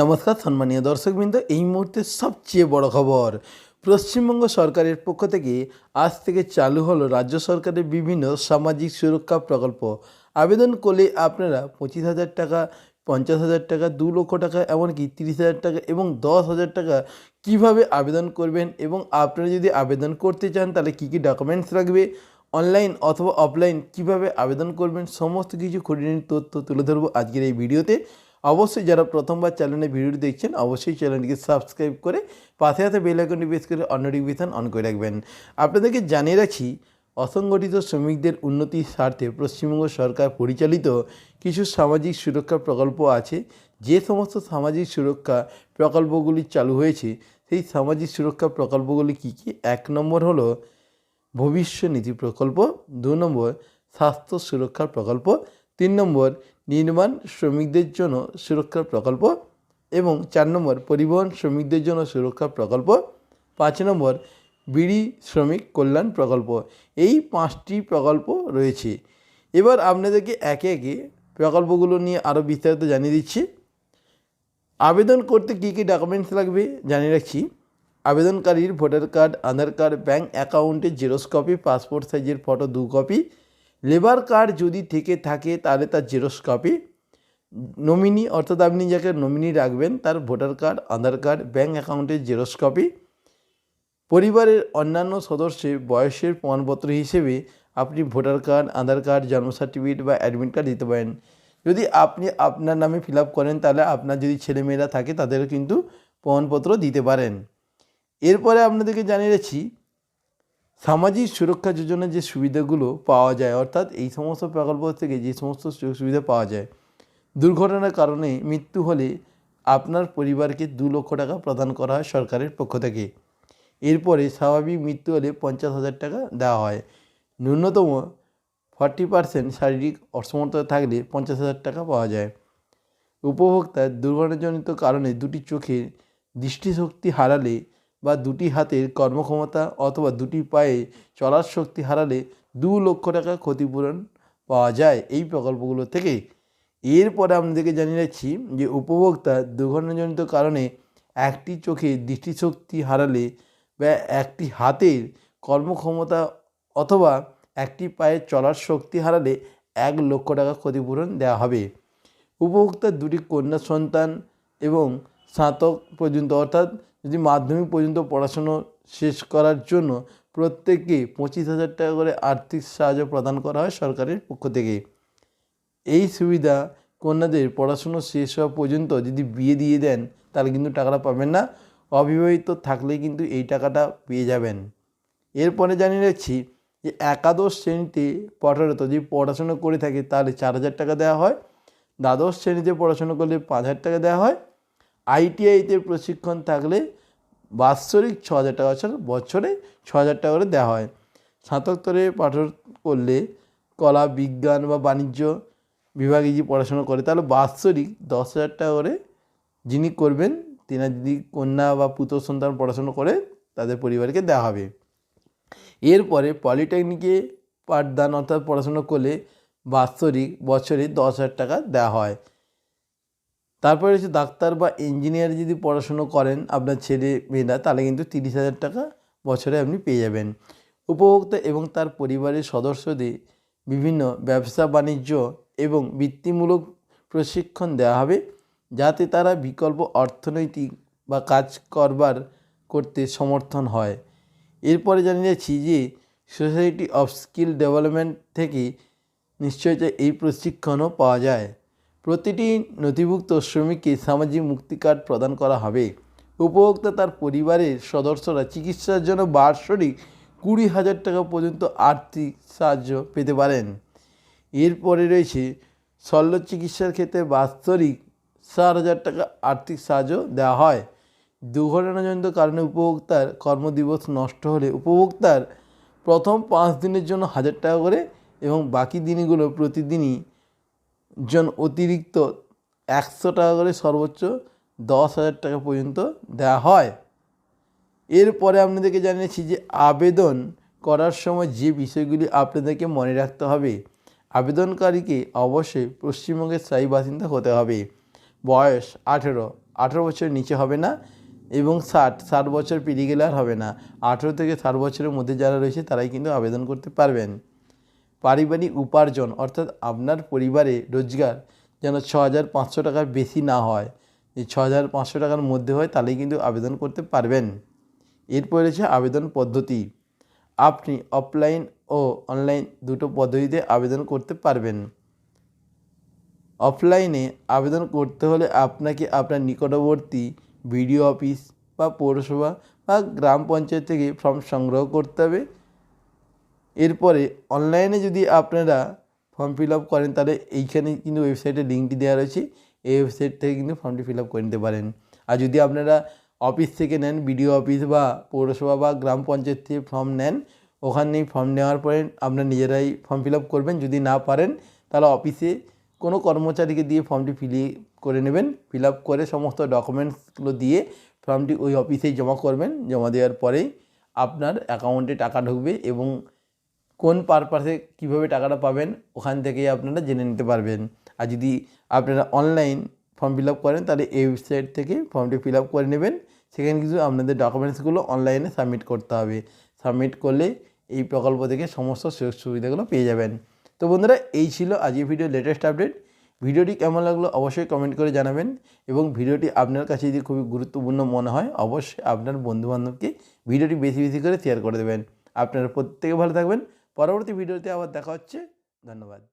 নমস্কার সম্মানীয় দর্শকবৃন্দ, এই মুহূর্তে সবচেয়ে বড় খবর। পশ্চিমবঙ্গ সরকারের পক্ষ থেকে আজ থেকে চালু হলো রাজ্য সরকারের বিভিন্ন সামাজিক সুরক্ষা প্রকল্প। আবেদন করলে আপনারা পঁচিশ হাজার টাকা, পঞ্চাশ হাজার টাকা, দু লক্ষ টাকা, এমনকি তিরিশ হাজার টাকা এবং দশ হাজার টাকা কীভাবে আবেদন করবেন এবং আপনারা যদি আবেদন করতে চান, তাহলে কী কী ডকুমেন্টস লাগবে? অনলাইন অথবা অফলাইন কীভাবে আবেদন করবেন? সমস্ত কিছু খুঁটিনাটি তথ্য তুলে ধরবো আজকের এই ভিডিওতে। অবশ্যই যারা প্রথমবার চ্যানেলে ভিডিওটি দেখছেন, অবশ্যই চ্যানেলটিকে সাবস্ক্রাইব করে পাশে হাতে বেল আইকনটি করে অন্য নোটিফিকেশন অন করে রাখবেন। আপনাদেরকে জানিয়ে রাখি, অসংগঠিত শ্রমিকদের উন্নতির স্বার্থে পশ্চিমবঙ্গ সরকার পরিচালিত কিছু সামাজিক সুরক্ষা প্রকল্প আছে। যে সমস্ত সামাজিক সুরক্ষা প্রকল্পগুলি চালু হয়েছে, সেই সামাজিক সুরক্ষা প্রকল্পগুলি কী কী? এক নম্বর হলো ভবিষ্যনিধি প্রকল্প, দু নম্বর স্বাস্থ্য সুরক্ষা প্রকল্প তিন নম্বর নির্মাণ শ্রমিকদের জন্য সুরক্ষা প্রকল্প এবং চার নম্বর পরিবহন শ্রমিকদের জন্য সুরক্ষা প্রকল্প। পাঁচ নম্বর বিড়ি শ্রমিক কল্যাণ প্রকল্প। এই পাঁচটি প্রকল্প রয়েছে। এবার আপনাদেরকে একে একে প্রকল্পগুলো নিয়ে আরও বিস্তারিত জানিয়ে দিচ্ছি। আবেদন করতে কী কী ডকুমেন্টস লাগবে জানিয়ে রাখছি। আবেদনকারীর voter card, Aadhaar card bank অ্যাকাউন্টের জেরক্স কপি পাসপোর্ট সাইজের ফটো দু কপি লেবার কার্ড যদি থেকে থাকে, তাহলে তার জেরক্স কপি নমিনি অর্থাৎ আপনি যাকে নমিনি রাখবেন, তার voter card, Aadhaar card bank অ্যাকাউন্টের জেরক্স কপি পরিবারের অন্যান্য সদস্যের বয়সের প্রমাণপত্র হিসেবে আপনি ভোটার কার্ড, আধার কার্ড, জন্ম সার্টিফিকেট বা অ্যাডমিট কার্ড দিতে পারেন। যদি আপনি আপনার নামে ফিল করেন, তাহলে আপনার যদি ছেলেমেয়েরা থাকে, তাদেরও কিন্তু প্রমাণপত্র দিতে পারেন। এরপরে আপনাদেরকে জানিয়ে সামাজিক সুরক্ষা যোজনার যে সুবিধাগুলো পাওয়া যায়, অর্থাৎ এই সমস্ত প্রকল্প থেকে যে সমস্ত সুযোগ সুবিধা পাওয়া যায়, দুর্ঘটনার কারণে মৃত্যু হলে আপনার পরিবারকে দু লক্ষ টাকা প্রদান করা হয় সরকারের পক্ষ থেকে। এরপরে স্বাভাবিক মৃত্যু হলে পঞ্চাশ হাজার টাকা দেওয়া হয়। ন্যূনতম ফর্টি পার্সেন্ট শারীরিক অসমর্থতা থাকলে পঞ্চাশ হাজার টাকা পাওয়া যায়। উপভোক্তার দুর্ঘটনাজনিত কারণে দুটি চোখের দৃষ্টিশক্তি হারালে বা দুটি হাতের কর্মক্ষমতা অথবা দুটি পায়ে চলার শক্তি হারালে দু লক্ষ টাকা ক্ষতিপূরণ পাওয়া যায়। এই প্রকল্পগুলো থেকে এরপরে আপনাদেরকে জানিয়ে রাখছি যে উপভোক্তা দুর্ঘটনাজনিত কারণে একটি চোখে দৃষ্টিশক্তি হারালে বা একটি হাতের কর্মক্ষমতা অথবা একটি পায়ে চলার শক্তি হারালে এক লক্ষ টাকা ক্ষতিপূরণ দেওয়া হবে। উপভোক্তার দুটি কন্যা সন্তান এবং স্নাতক পর্যন্ত, অর্থাৎ যদি মাধ্যমিক পর্যন্ত পড়াশুনো শেষ করার জন্য প্রত্যেককে পঁচিশ হাজার টাকা করে আর্থিক সাহায্য প্রদান করা হয় সরকারের পক্ষ থেকে। এই সুবিধা কন্যাদের পড়াশুনো শেষ হওয়া পর্যন্ত যদি বিয়ে দিয়ে দেন, তাহলে কিন্তু টাকাটা পাবেন না। অবিবাহিত থাকলে কিন্তু এই টাকাটা পেয়ে যাবেন। এরপরে জানিয়ে রাখছি যে একাদশ শ্রেণীতে পঠরত যদি পড়াশুনো করে থাকে, তাহলে চার হাজার টাকা দেওয়া হয়। দ্বাদশ শ্রেণীতে পড়াশুনো করলে পাঁচ হাজার টাকা দেওয়া হয়। আইটিআইতে প্রশিক্ষণ থাকলে বাৎসরিক ছ হাজার টাকা ছাড়া বছরে ছ হাজার টাকা করে দেওয়া হয়। স্নাতকোত্তরে পাঠ করলে কলা, বিজ্ঞান বা বাণিজ্য বিভাগে যদি পড়াশোনা করে, তাহলে বাৎসরিক দশ হাজার টাকা করে যিনি করবেন তিনি যদি কন্যা বা পুত্র সন্তান পড়াশোনা করে, তাদের পরিবারকে দেওয়া হবে। এরপরে পলিটেকনিকে পাঠদান অর্থাৎ পড়াশোনা করলে বাৎসরিক বছরে দশ হাজার টাকা দেওয়া হয়। তারপরে হচ্ছে ডাক্তার বা ইঞ্জিনিয়ার যদি পড়াশুনো করেন, আপনার ছেলে মেয়েরা তাহলে কিন্তু তিরিশ হাজার টাকা বছরে আপনি পেয়ে যাবেন। উপভোক্তা এবং তার পরিবারের সদস্যদের বিভিন্ন ব্যবসা, বাণিজ্য এবং বৃত্তিমূলক প্রশিক্ষণ দেওয়া হবে, যাতে তারা বিকল্প অর্থনৈতিক বা কাজ করবার করতে সমর্থন হয়। এরপরে জানিয়ে যাচ্ছি যে সোসাইটি অফ স্কিল ডেভেলপমেন্ট থেকে নিশ্চয়তা এই প্রশিক্ষণও পাওয়া যায়। প্রতিটি নথিভুক্ত শ্রমিককে সামাজিক মুক্তি কার্ড প্রদান করা হবে। উপভোক্তা তার পরিবারের সদস্যরা চিকিৎসার জন্য বার্ষিক কুড়ি হাজার টাকা পর্যন্ত আর্থিক সাহায্য পেতে পারেন। এরপরে রয়েছে, শল্য চিকিৎসার ক্ষেত্রে বাৎসরিক চার হাজার টাকা আর্থিক সাহায্য দেওয়া হয়। দুর্ঘটনাজনিত কারণে উপভোক্তার কর্মদিবস নষ্ট হলে উপভোক্তার প্রথম পাঁচ দিনের জন্য হাজার টাকা করে এবং বাকি দিনগুলো প্রতিদিনই জন অতিরিক্ত একশো টাকা করে সর্বোচ্চ দশ হাজার টাকা পর্যন্ত দেওয়া হয়। এরপরে আপনাদেরকে জানিয়েছি যে আবেদন করার সময় যে বিষয়গুলি আপনাদেরকে মনে রাখতে হবে, আবেদনকারীকে অবশ্যই পশ্চিমবঙ্গের স্থায়ী বাসিন্দা হতে হবে। বয়স আঠেরো আঠেরো বছরের নিচে হবে না এবং ষাট ষাট বছর পেরিয়ে গেলে আর হবে না। আঠেরো থেকে ষাট বছরের মধ্যে যারা রয়েছে তারাই কিন্তু আবেদন করতে পারবেন। পারিবারিক উপার্জন, অর্থাৎ আপনার পরিবারে রোজগার যেন ছ হাজার পাঁচশো টাকার বেশি না হয়। এই ছ হাজার পাঁচশো টাকার মধ্যে হয় তাহলেই কিন্তু আবেদন করতে পারবেন। এরপর রয়েছে আবেদন পদ্ধতি। আপনি অফলাইন ও অনলাইন দুটো পদ্ধতিতে আবেদন করতে পারবেন। অফলাইনে আবেদন করতে হলে আপনাকে আপনার নিকটবর্তী বিডিও অফিস বা পৌরসভা বা গ্রাম পঞ্চায়েত থেকে ফর্ম সংগ্রহ করতে হবে। এরপরে অনলাইনে যদি আপনারা ফর্ম ফিল আপ করেন, তাহলে এইখানে কিন্তু ওয়েবসাইটের লিঙ্কটি দেওয়া রয়েছে। এই ওয়েবসাইট থেকে কিন্তু ফর্মটি ফিল আপ করে নিতে পারেন। আর যদি আপনারা অফিস থেকে নেন বিডিও অফিস বা পৌরসভা বা গ্রাম পঞ্চায়েত থেকে ফর্ম নেন ওখানে ফর্ম নেওয়ার পরে আপনারা নিজেরাই ফর্ম ফিল আপ করবেন। যদি না পারেন, তাহলে অফিসে কোনো কর্মচারীকে দিয়ে ফর্মটি ফিল করে নেবেন। ফিল আপ করে সমস্ত ডকুমেন্টসগুলো দিয়ে ফর্মটি ওই অফিসেই জমা করবেন। জমা দেওয়ার পরেই আপনার অ্যাকাউন্টে টাকা ঢুকবে এবং কোন পারপাসে কীভাবে টাকাটা পাবেন, ওখান থেকেই আপনারা জেনে নিতে পারবেন। আর যদি আপনারা অনলাইন ফর্ম ফিল আপ করেন, তাহলে এই ওয়েবসাইট থেকে ফর্মটি ফিল আপ করে নেবেন। সেখানে কিছু আপনাদের ডকুমেন্টসগুলো অনলাইনে সাবমিট করতে হবে। সাবমিট করলে এই প্রকল্প থেকে সমস্ত সুযোগ সুবিধাগুলো পেয়ে যাবেন। তো বন্ধুরা, এই ছিল আজকের ভিডিও লেটেস্ট আপডেট ভিডিওটি কেমন লাগল অবশ্যই কমেন্ট করে জানাবেন এবং ভিডিওটি আপনার কাছে যদি খুবই গুরুত্বপূর্ণ মনে হয়, অবশ্যই আপনার বন্ধুবান্ধবকে ভিডিওটি বেশি বেশি করে শেয়ার করে দেবেন। আপনারা প্রত্যেকে ভালো থাকবেন। পরবর্তী ভিডিওতে আবার দেখা হচ্ছে। ধন্যবাদ।